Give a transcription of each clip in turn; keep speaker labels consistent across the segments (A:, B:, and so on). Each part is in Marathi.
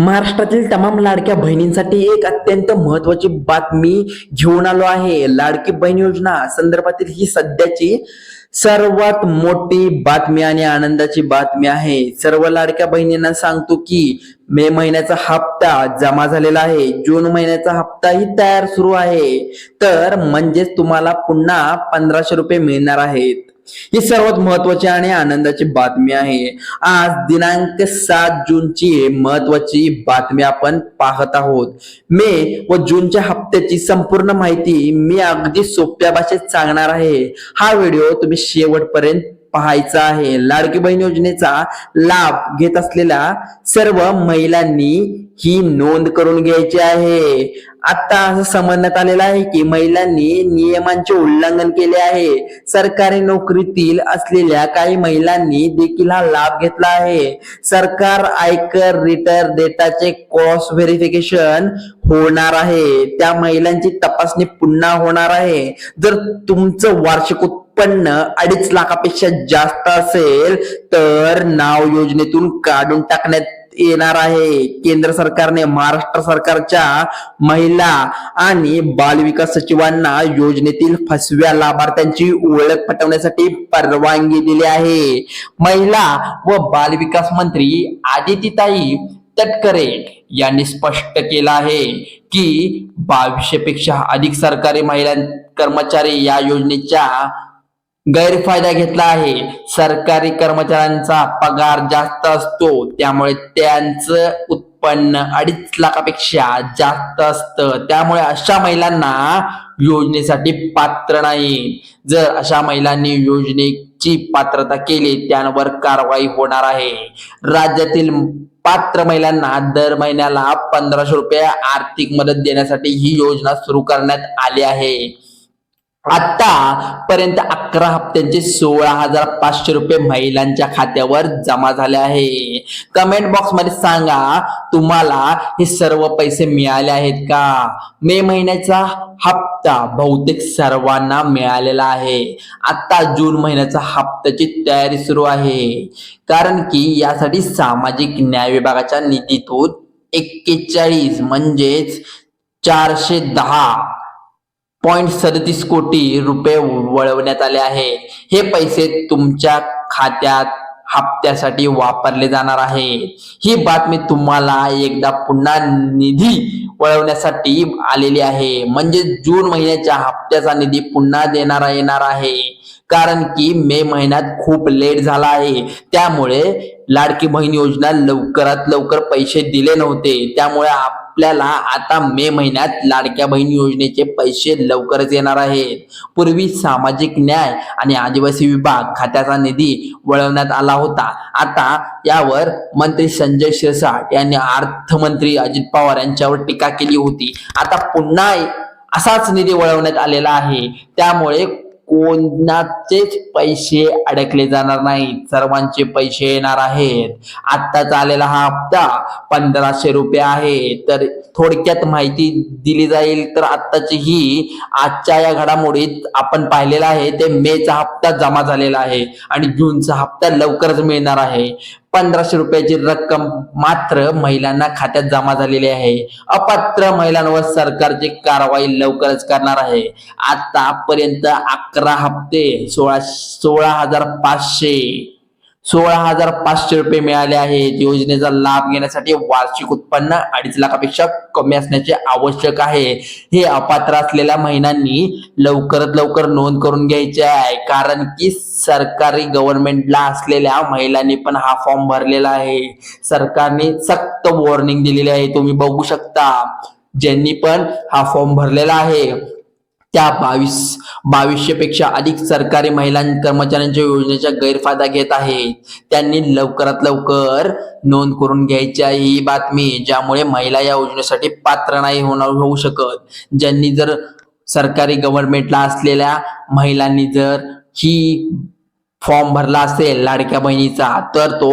A: महाराष्ट्रातील तमाम लाडक्या बहिणींसाठी एक अत्यंत महत्वाची बातमी घेऊन आलो आहे. लाडकी बहीण योजना संदर्भातील ही सध्याची सर्वात मोठी बातमी आणि आनंदाची बातमी आहे. सर्व लाडक्या बहिणींना सांगतो की मे महिन्याचा हप्ता जमा झालेला आहे. जून महिन्याचा हप्ताही तयार सुरू आहे. तर म्हणजेच तुम्हाला पुन्हा पंधराशे रुपये मिळणार आहेत. ही सर्वात महत्वाची आणि आनंदाची बातमी आहे. आज दिनांक सात जूनची महत्वाची बातमी आपण पाहत आहोत. मे व जूनच्या हप्त्याची संपूर्ण माहिती मी अगदी सोप्या भाषेत सांगणार आहे. हा व्हिडिओ तुम्ही शेवटपर्यंत पाहायचा आहे. लाडकी बहीण योजनेचा लाभ घेत असलेल्या सर्व महिलांनी ही नोंद करून घ्यायची आहे. आता असं समजण्यात आलेलं आहे की महिलांनी नियमांचे उल्लंघन केले आहे. सरकारी नोकरीतील असलेल्या काही महिलांनी देखील हा लाभ घेतला आहे. सरकार आयकर रिटर्न डेटाचे क्रॉस व्हेरिफिकेशन होणार आहे. त्या महिलांची तपासणी पुन्हा होणार आहे. जर तुमचं वार्षिक उत्पन्न अडीच लाखापेक्षा जास्त असेल तर नाव योजनेतून काढून टाकण्यात येणार आहे. केंद्र सरकारने महाराष्ट्र सरकारच्या महिला आणि बालविकास सचिवांना योजनेतील फसव्या लाभार्थ्यांची ओळख पटवण्यासाठी परवानगी दिली आहे. महिला व बालविकास मंत्री आदितीताई तटकरे यांनी स्पष्ट केलं आहे की बावीसशे पेक्षा अधिक सरकारी महिला कर्मचारी या योजनेच्या गैरफायदा घेतला आहे. सरकारी कर्मचाऱ्यांचा पगार जास्त असतो त्यामुळे त्यांचं उत्पन्न अडीच लाखापेक्षा जास्त असतं. त्यामुळे अशा महिलांना योजनेसाठी पात्र नाही. जर अशा महिलांनी योजनेची पात्रता केली त्यांवर कारवाई होणार आहे. राज्यातील पात्र महिलांना दर महिन्याला पंधराशे रुपये आर्थिक मदत देण्यासाठी ही योजना सुरू करण्यात आली आहे. आता पर्यंत अकरा हप्त्यांचे सोळा हजार पाचशे रुपये महिलांच्या खात्यावर जमा झाले आहे. कमेंट बॉक्समध्ये सांगा तुम्हाला हे सर्व पैसे मिळाले आहेत का? मे महिन्याचा हप्ता बहुतेक सर्वांना मिळालेला आहे. आता जून महिन्याचा हप्त्याची तयारी सुरू आहे. कारण की यासाठी सामाजिक न्याय विभागाच्या निधीतून एक्केचाळीस म्हणजेच चारशे दहा पॉइंट सदतीस कोटी रुपये वळवण्यात आले आहे. हे पैसे तुमच्या खात्यात हप्त्यासाठी वापरले जाणार आहे ही बातमी तुम्हाला एकदा पुन्हा निधी वळवण्यासाठी आलेली आहे. म्हणजे जून महिन्याच्या हप्त्याचा निधी पुन्हा देणारा येणार आहे. कारण की मे महिन्यात खूप लेट झाला आहे. त्यामुळे लाडकी बहीण योजना लवकरात लवकर पैसे दिले नव्हते. त्यामुळे आपल्याला आता मे महिन्यात लाडक्या बहीण योजनेचे पैसे लवकरच येणार आहेत. पूर्वी सामाजिक न्याय आणि आदिवासी विभाग खात्याचा निधी वळवण्यात आला होता. आता यावर मंत्री संजय शिरसाट यांनी अर्थमंत्री अजित पवार यांच्यावर टीका केली होती. आता पुन्हा असाच निधी वळवण्यात आलेला आहे. त्यामुळे कोणाचेच पैसे अडकले जाणार नाहीत. सर्वांचे पैसे येणार आहेत. आत्ताच आलेला हा हप्ता पंधराशे रुपये आहे. तर थोडक्यात माहिती दिली जाईल तर आत्ताची ही आजच्या या घडामोडीत आपण पाहिलेला आहे ते मेचा हप्ता जमा झालेला आहे आणि जूनचा हप्ता लवकरच मिळणार आहे. पंधराशे रुपयाची रक्कम मात्र महिलांना खात्यात जमा झालेली आहे. अपात्र महिलांवर सरकारची कारवाई लवकरच करणार आहे. आतापर्यंत अकरा हप्ते सोळा सोळा हजार पाचशे सोळा हजार पाचशे रुपये मिळाले आहेत योजनेचा लाभ घेण्यासाठी वार्षिक उत्पन्न अडीच लाखापेक्षा कमी असण्याचे आवश्यक आहे. हे अपात्र असलेल्या महिलांनी लवकरात लवकर नोंद करून घ्यायचे आहे. कारण की सरकारी गव्हर्नमेंटला असलेल्या महिलांनी पण हा फॉर्म भरलेला आहे. सरकारने सक्त वॉर्निंग दिलेली आहे. तुम्ही बघू शकता. ज्यांनी पण हा फॉर्म भरलेला आहे. त्या बावीस बावीसशे पेक्षा अधिक सरकारी महिला कर्मचाऱ्यांच्या योजनेचा गैरफायदा घेत आहेत. त्यांनी लवकरात लवकर नोंद करून घ्यायची ही बातमी ज्यामुळे महिला या योजनेसाठी पात्र नाही होणार होऊ शकत. ज्यांनी जर सरकारी गव्हर्नमेंटला असलेल्या महिलांनी जर ही फॉर्म भरला असेल लाडक्या बहिणीचा तर तो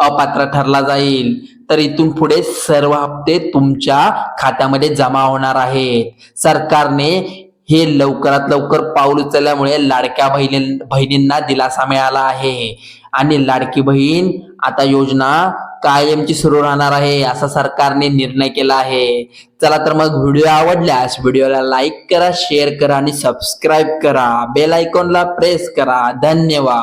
A: अपात्र ठरला जाईल. तर इथून पुढे सर्व हप्ते तुमच्या खात्यामध्ये जमा होणार आहेत. सरकारने हे लवकरात लवकर पाऊल उचलल्यामुळे लाडक्या बहिणी बहिणींना दिलासा मिळाला आहे. आणि लाडकी बहीण आता योजना कायमची सुरू राहणार आहे असा सरकारने निर्णय केला आहे. चला तर मग व्हिडिओ आवडल्यास व्हिडिओला लाईक करा शेअर करा आणि सबस्क्राईब करा. बेल आयकॉनला प्रेस करा. धन्यवाद.